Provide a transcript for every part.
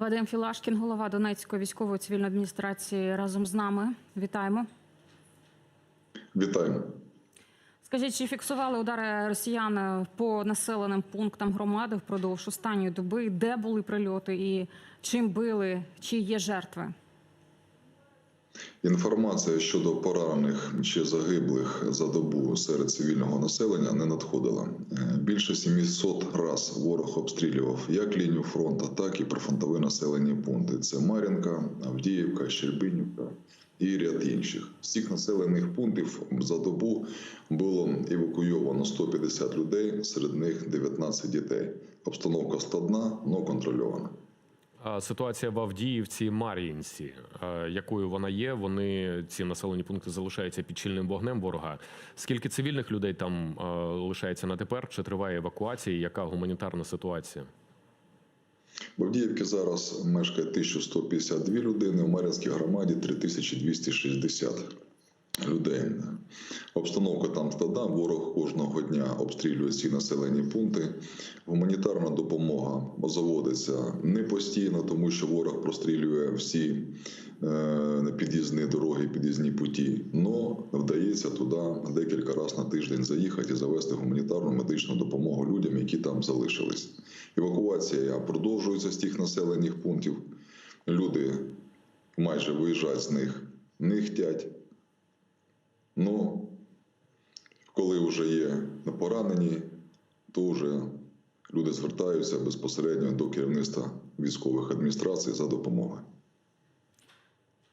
Вадим Філашкін, голова Донецької військової цивільної адміністрації, разом з нами. Вітаємо. Вітаємо. Скажіть, чи фіксували удари росіян по населеним пунктам громади впродовж останньої доби? Де були прильоти і чим били? Чи є жертви? Інформація щодо поранених чи загиблих за добу серед цивільного населення не надходила. Е, Більше 700 раз ворог обстрілював як лінію фронту, так і прифронтові населені пункти. Це Мар'їнка, Авдіївка, Щербинівка і ряд інших. З цих населених пунктів за добу було евакуйовано 150 людей, серед них 19 дітей. Обстановка складна, але контрольована. Ситуація в Авдіївці, Мар'їнці, е, якою вона є, вони ці населені пункти залишаються під чільним вогнем ворога. Скільки цивільних людей там е, лишається на тепер? Чи триває евакуація? Яка гуманітарна ситуація? В Авдіївці зараз мешкає 1152 людини, в Мар'їнській громаді 3260 людей. Обстановка там складна, ворог кожного дня обстрілює ці населені пункти. Гуманітарна допомога заводиться не постійно, тому що ворог прострілює всі е, під'їзні дороги, під'їзні путі. Но вдається туди декілька разів на тиждень заїхати і завести гуманітарну медичну допомогу людям, які там залишились. Евакуація продовжується з тих населених пунктів. Люди майже виїжджають з них не хтять. Ну, коли вже є на поранені, то вже люди звертаються безпосередньо до керівництва військових адміністрацій за допомогою.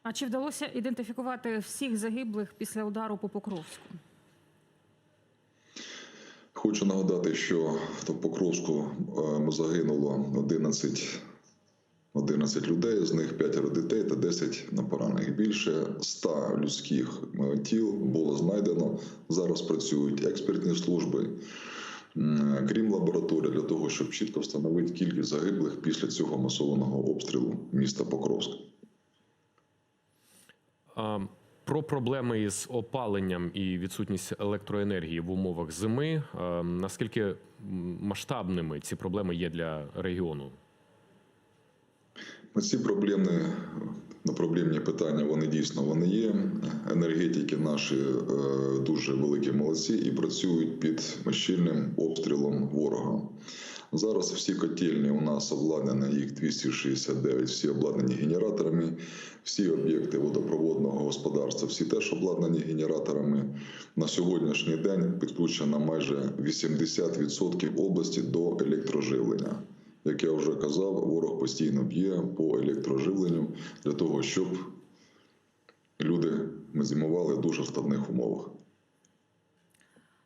А чи вдалося ідентифікувати всіх загиблих після удару по Покровську? Хочу нагадати, що в Покровську е, загинуло 11, 11 людей, з них 5 дітей та 10 на поранених. Більше 100 людських тіл було знайдено. Зараз працюють експертні служби, крім лабораторії, для того, щоб чітко встановити кількість загиблих після цього масованого обстрілу міста Покровськ. А, Про проблеми із опаленням і відсутність електроенергії в умовах зими. Наскільки масштабними ці проблеми є для регіону? Ці проблемні, проблемні питання вони дійсно вони є. Енергетики наші е, дуже великі молодці і працюють під щільним обстрілом ворога. Зараз всі котельні у нас обладнані, їх 269, всі обладнані генераторами, всі об'єкти водопроводного господарства, всі теж обладнані генераторами. На сьогоднішній день підключено майже 80% області до електроживлення. Як я вже казав, ворог постійно б'є по електроживленню для того, щоб люди зимували в дуже складних умовах.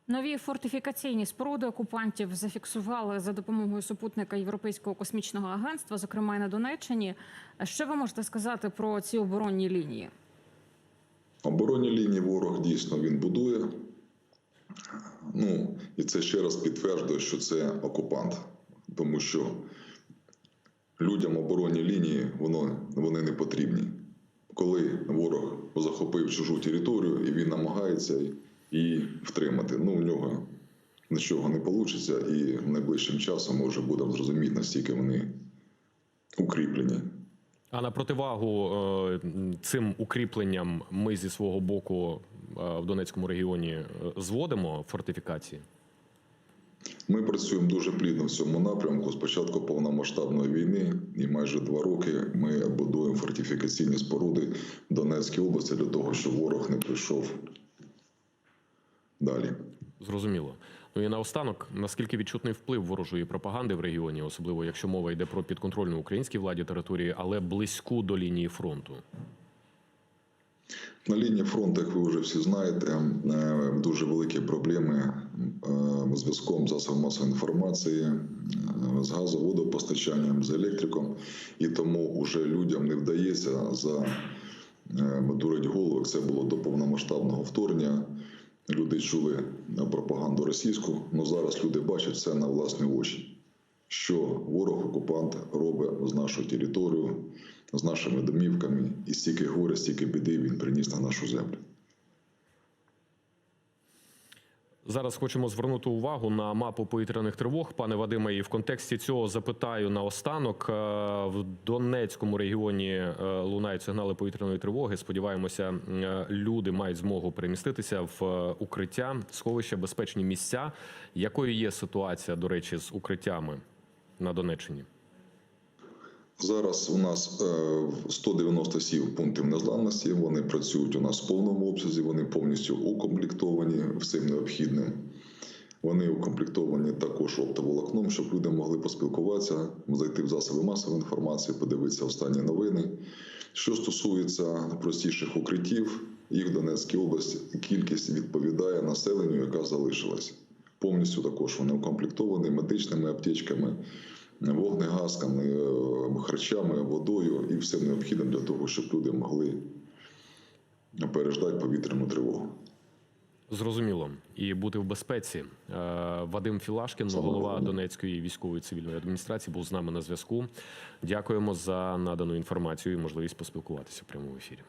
Нові фортифікаційні споруди окупантів зафіксували за допомогою супутника Європейського космічного агентства, зокрема і на Донеччині. Що ви можете сказати про ці оборонні лінії? Оборонні лінії ворог дійсно він будує. Ну і це ще раз підтверджує, що це окупант, тому що людям оборонні лінії воно, вони не потрібні. Коли ворог захопив чужу територію і він намагається її втримати, ну у нього нічого не вийде, і найближчим часом ми вже будемо зрозуміти, наскільки вони укріплені. А на противагу е, цим укріпленням ми зі свого боку е, в Донецькому регіоні е, зводимо фортифікації. Ми працюємо дуже плідно в цьому напрямку. З початку повномасштабної війни, і майже два роки ми будуємо фортифікаційні споруди в Донецькій області для того, щоб ворог не прийшов далі. Зрозуміло. Ну і наостанок, наскільки відчутний вплив ворожої пропаганди в регіоні, особливо якщо мова йде про підконтрольну українській владі території, але близьку до лінії фронту. На лінії фронту, як ви вже всі знаєте, е, дуже великі проблеми е, з зв'язком засобів масової інформації, е, з газоводопостачанням, з електриком, і тому вже людям не вдається за дурить голову. як Це було до повномасштабного вторгнення. Люди чули пропаганду російську, але зараз люди бачать це на власні очі. Що ворог окупант робить з нашою територією, з нашими домівками, і стільки горя, стільки біди він приніс на нашу землю. Зараз хочемо звернути увагу на мапу повітряних тривог. Пане Вадиме, і в контексті цього запитаю наостанок. Е, В Донецькому регіоні е, лунають сигнали повітряної тривоги. Сподіваємося, е, люди мають змогу переміститися в укриття, сховища, безпечні місця. Якою є ситуація, до речі, з укриттями на Донеччині? Зараз у нас е, 197 пунктів незламності. Вони працюють у нас в повному обсязі. Вони повністю укомплектовані всім необхідним. Вони укомплектовані також оптоволокном, щоб люди могли поспілкуватися, зайти в засоби масової інформації, подивитися останні новини. Що стосується простіших укриттів, їх в Донецькій області кількість відповідає населенню, яка залишилася. Повністю також вони укомплектовані медичними аптечками, вогнегасками, е, харчами, водою і всім необхідним для того, щоб люди могли переждати повітряну тривогу. Зрозуміло, і бути в безпеці. Е, Вадим Філашкін, голова. Донецької військової цивільної адміністрації, був з нами на зв'язку. Дякуємо за надану інформацію і можливість поспілкуватися в прямому ефірі.